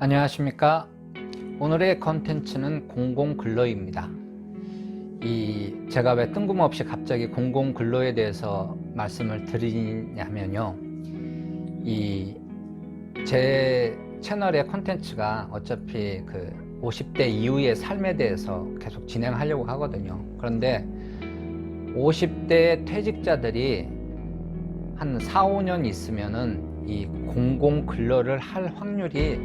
안녕하십니까. 오늘의 컨텐츠는 공공근로입니다. 이 제가 왜 뜬금없이 갑자기 공공근로에 대해서 말씀을 드리냐면요. 이 제 채널의 컨텐츠가 어차피 그 50대 이후의 삶에 대해서 계속 진행하려고 하거든요. 그런데 50대 퇴직자들이 한 4, 5년 있으면은 이 공공 근로를 할 확률이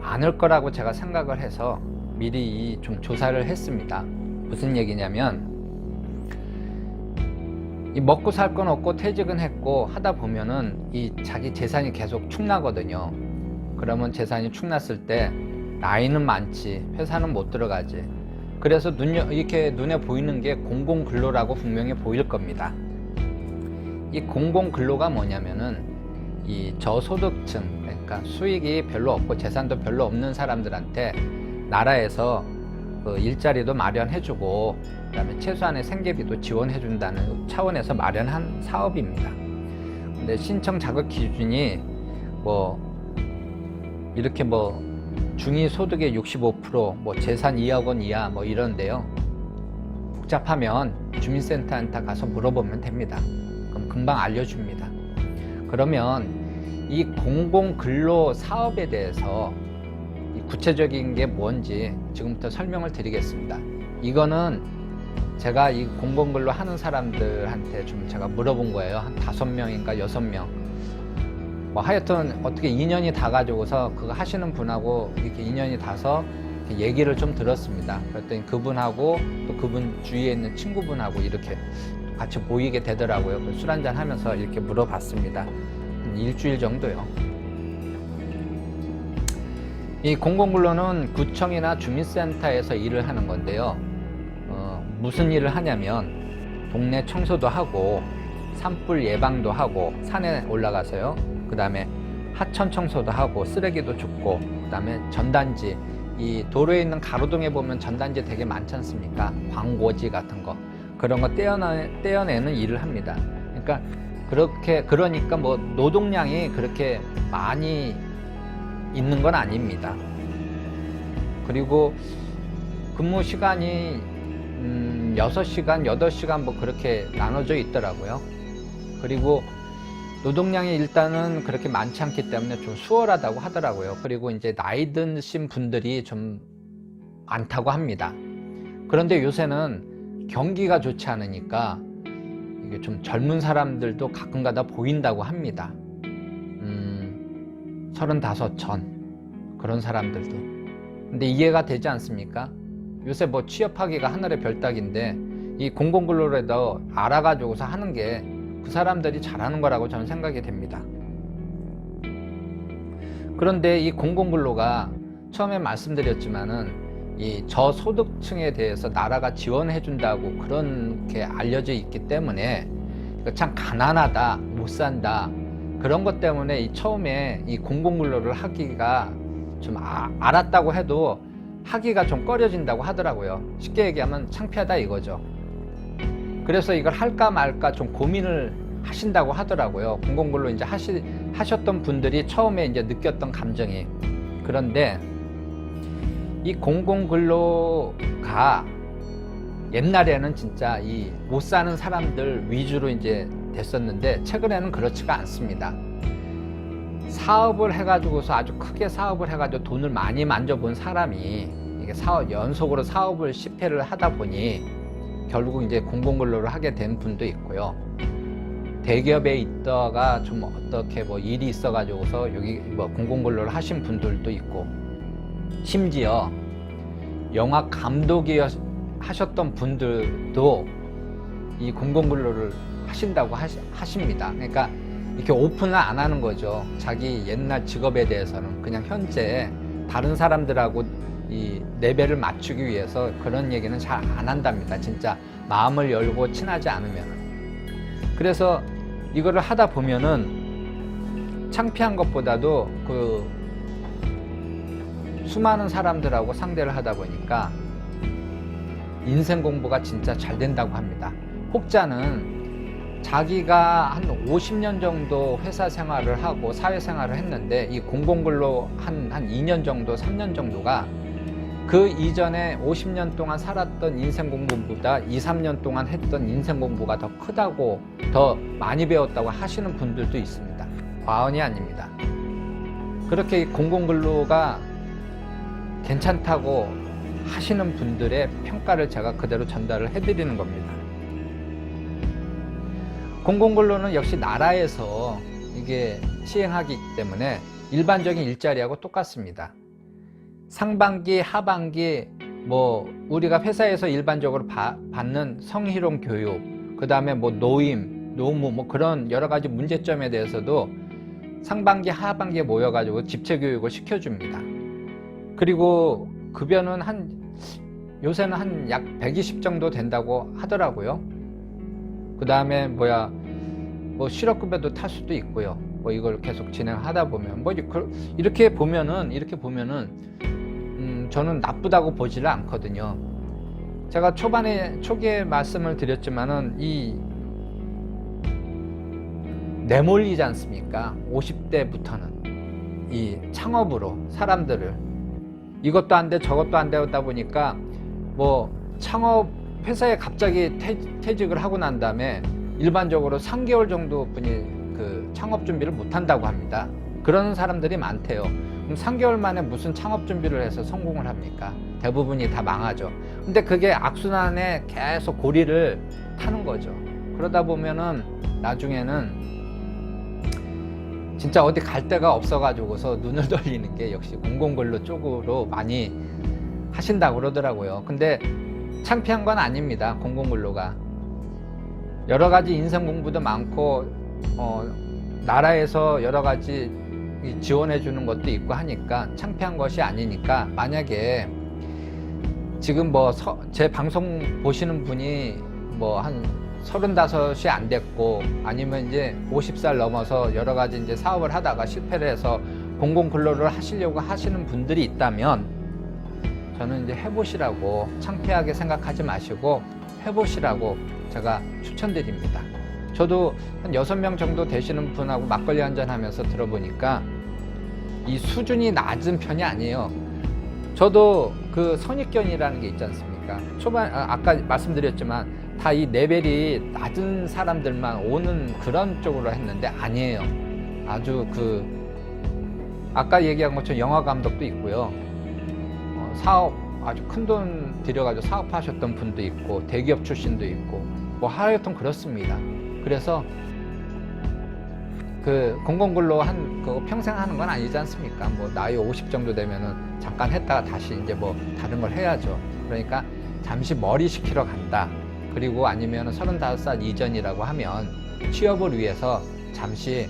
많을 거라고 제가 생각을 해서 미리 이좀 조사를 했습니다. 무슨 얘기냐면 이 먹고 살 건 없고 퇴직은 했고 하다 보면은 이 자기 재산이 계속 축나거든요. 그러면 재산이 축났을 때 나이는 많지 회사는 못 들어가지. 그래서 눈 이렇게 눈에 보이는 게 공공 근로라고 분명히 보일 겁니다. 이 공공 근로가 뭐냐면은 이 저소득층 그러니까 수익이 별로 없고 재산도 별로 없는 사람들한테 나라에서 그 일자리도 마련해주고 그다음에 최소한의 생계비도 지원해준다는 차원에서 마련한 사업입니다. 근데 신청 자격 기준이 뭐 이렇게 뭐 중위 소득의 65%뭐 재산 2억 원 이하 뭐 이런데요. 복잡하면 주민센터한테 가서 물어보면 됩니다. 그럼 금방 알려줍니다. 그러면 이 공공근로 사업에 대해서 이 구체적인 게 뭔지 지금부터 설명을 드리겠습니다. 이거는 제가 이 공공근로 하는 사람들한테 좀 제가 물어본 거예요. 한 다섯 명인가 여섯 명. 뭐 하여튼 어떻게 인연이 다 가지고서 그거 하시는 분하고 이렇게 인연이 닿아서 얘기를 좀 들었습니다. 그랬더니 그분하고 또 그분 주위에 있는 친구분하고 이렇게 같이 모이게 되더라고요. 술 한잔 하면서 이렇게 물어봤습니다. 한 일주일 정도요. 이 공공근로는 구청이나 주민센터에서 일을 하는 건데요. 어, 무슨 일을 하냐면 동네 청소도 하고 산불 예방도 하고 산에 올라가서요. 그 다음에 하천 청소도 하고 쓰레기도 줍고 그 다음에 전단지 이 도로에 있는 가로등에 보면 전단지 되게 많지 않습니까? 광고지 같은 거 그런 거 떼어내, 떼어내는 일을 합니다. 그러니까 그렇게 그러니까 뭐 노동량이 그렇게 많이 있는 건 아닙니다. 그리고 근무 시간이 음, 6시간, 8시간 뭐 그렇게 나눠져 있더라고요. 그리고 노동량이 일단은 그렇게 많지 않기 때문에 좀 수월하다고 하더라고요. 그리고 이제 나이 드신 분들이 좀 많다고 합니다. 그런데 요새는 경기가 좋지 않으니까 이게 좀 젊은 사람들도 가끔 가다 보인다고 합니다. 음, 35전. 그런 사람들도. 근데 이해가 되지 않습니까? 요새 뭐 취업하기가 하늘의 별따기인데 이 공공근로라도 알아가지고서 하는 게 그 사람들이 잘하는 거라고 저는 생각이 됩니다. 그런데 이 공공근로가 처음에 말씀드렸지만은 이 저소득층에 대해서 나라가 지원해 준다고 그렇게 알려져 있기 때문에 참 가난하다, 못 산다 그런 것 때문에 이 처음에 이 공공근로를 하기가 좀 아, 알았다고 해도 하기가 좀 꺼려진다고 하더라고요. 쉽게 얘기하면 창피하다 이거죠. 그래서 이걸 할까 말까 좀 고민을 하신다고 하더라고요. 공공근로 이제 하시, 하셨던 분들이 처음에 이제 느꼈던 감정이. 그런데 이 공공근로가 옛날에는 진짜 이 못 사는 사람들 위주로 이제 됐었는데 최근에는 그렇지가 않습니다. 사업을 해가지고서 아주 크게 사업을 해가지고 돈을 많이 만져본 사람이 이게 사업, 연속으로 사업을 실패를 하다 보니 결국 이제 공공근로를 하게 된 분도 있고요. 대기업에 있다가 좀 어떻게 뭐 일이 있어가지고서 여기 뭐 공공근로를 하신 분들도 있고 심지어 영화 감독이 하셨던 분들도 이 공공근로를 하신다고 하십니다. 그러니까 이렇게 오픈을 안 하는 거죠. 자기 옛날 직업에 대해서는 그냥 현재 다른 사람들하고 이 레벨을 맞추기 위해서 그런 얘기는 잘 안 한답니다. 진짜 마음을 열고 친하지 않으면. 그래서 이거를 하다 보면은 창피한 것보다도 그 수많은 사람들하고 상대를 하다 보니까 인생 공부가 진짜 잘 된다고 합니다. 혹자는 자기가 한 50년 정도 회사 생활을 하고 사회 생활을 했는데 이 공공근로 한, 한 2년 정도, 3년 정도가 그 이전에 50년 동안 살았던 인생 공부보다 2, 3년 동안 했던 인생 공부가 더 크다고 더 많이 배웠다고 하시는 분들도 있습니다. 과언이 아닙니다. 그렇게 이 공공근로가 괜찮다고 하시는 분들의 평가를 제가 그대로 전달을 해드리는 겁니다. 공공근로는 역시 나라에서 이게 시행하기 때문에 일반적인 일자리하고 똑같습니다. 상반기, 하반기, 뭐 우리가 회사에서 일반적으로 바- 받는 성희롱 교육, 그 다음에 뭐 노임, 노무 뭐 그런 여러 가지 문제점에 대해서도 상반기, 하반기에 모여가지고 집체 교육을 시켜줍니다. 그리고 급여는 한 요새는 한 약 120 정도 된다고 하더라고요. 그 다음에 뭐야 뭐 실업급여도 탈 수도 있고요. 뭐 이걸 계속 진행하다 보면 뭐 이렇게- 보면은 이렇게 보면은 음, 저는 나쁘다고 보지를 않거든요. 제가 초반에 초기에 말씀을 드렸지만은 이 내몰리지 않습니까? 50대부터는 이 창업으로 사람들을 이것도 안 돼 저것도 안 되다 보니까 뭐 창업 회사에 갑자기 퇴, 퇴직을 하고 난 다음에 일반적으로 3개월 정도 분이 그 창업 준비를 못 한다고 합니다. 그런 사람들이 많대요. 그럼 3개월 만에 무슨 창업 준비를 해서 성공을 합니까? 대부분이 다 망하죠. 근데 그게 악순환에 계속 고리를 타는 거죠. 그러다 보면은 나중에는 진짜 어디 갈 데가 없어가지고서 눈을 돌리는 게 역시 공공근로 쪽으로 많이 하신다고 그러더라고요. 근데 창피한 건 아닙니다. 공공근로가. 여러 가지 인생 공부도 많고, 어, 나라에서 여러 가지 이 지원해 주는 것도 있고 하니까 창피한 것이 아니니까 만약에 지금 뭐 제 방송 보시는 분이 뭐한 서른다섯이 안 됐고 아니면 이제 50살 넘어서 여러 가지 이제 사업을 하다가 실패를 해서 공공 근로를 하시려고 하시는 분들이 있다면 저는 이제 해보시라고 창피하게 생각하지 마시고 해보시라고 제가 추천드립니다. 저도 한 여섯 명 정도 되시는 분하고 막걸리 한잔 하면서 들어보니까 이 수준이 낮은 편이 아니에요. 저도 그 선입견이라는 게 있지 않습니까? 초반, 아, 아까 말씀드렸지만 다 이 레벨이 낮은 사람들만 오는 그런 쪽으로 했는데 아니에요. 아주 그, 아까 얘기한 것처럼 영화 감독도 있고요. 어, 사업 아주 큰 돈 들여가지고 사업하셨던 분도 있고 대기업 출신도 있고 뭐 하여튼 그렇습니다. 그래서 그 공공근로 한 그거 평생 하는 건 아니지 않습니까? 뭐 나이 50 정도 되면은 잠깐 했다가 다시 이제 뭐 다른 걸 해야죠. 그러니까 잠시 머리 식히러 간다. 그리고 아니면 35살 이전이라고 하면 취업을 위해서 잠시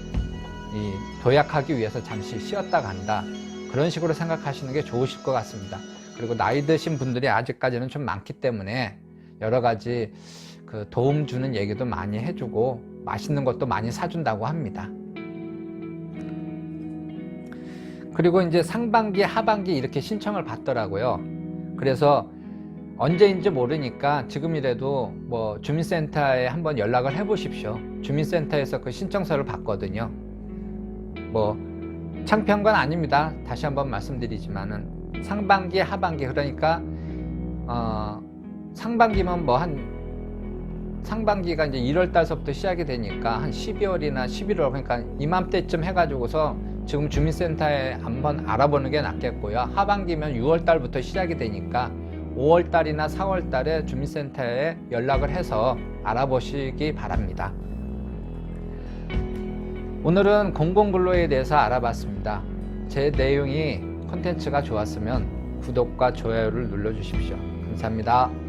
이 도약하기 위해서 잠시 쉬었다 간다. 그런 식으로 생각하시는 게 좋으실 것 같습니다. 그리고 나이 드신 분들이 아직까지는 좀 많기 때문에 여러 가지 그 도움 주는 얘기도 많이 해주고 맛있는 것도 많이 사준다고 합니다. 그리고 이제 상반기, 하반기 이렇게 신청을 받더라고요. 그래서 언제인지 모르니까 지금이라도 뭐 주민센터에 한번 연락을 해 보십시오. 주민센터에서 그 신청서를 받거든요. 뭐 창피한 건 아닙니다. 다시 한번 말씀드리지만은 상반기, 하반기 그러니까 어 상반기면 뭐 한 상반기가 이제 1월 달서부터 시작이 되니까 한 12월이나 11월 그러니까 이맘때쯤 해가지고서 지금 주민센터에 한번 알아보는 게 낫겠고요. 하반기면 6월 달부터 시작이 되니까 5월 달이나 4월 달에 주민센터에 연락을 해서 알아보시기 바랍니다. 오늘은 공공근로에 대해서 알아봤습니다. 제 내용이 콘텐츠가 좋았으면 구독과 좋아요를 눌러주십시오. 감사합니다.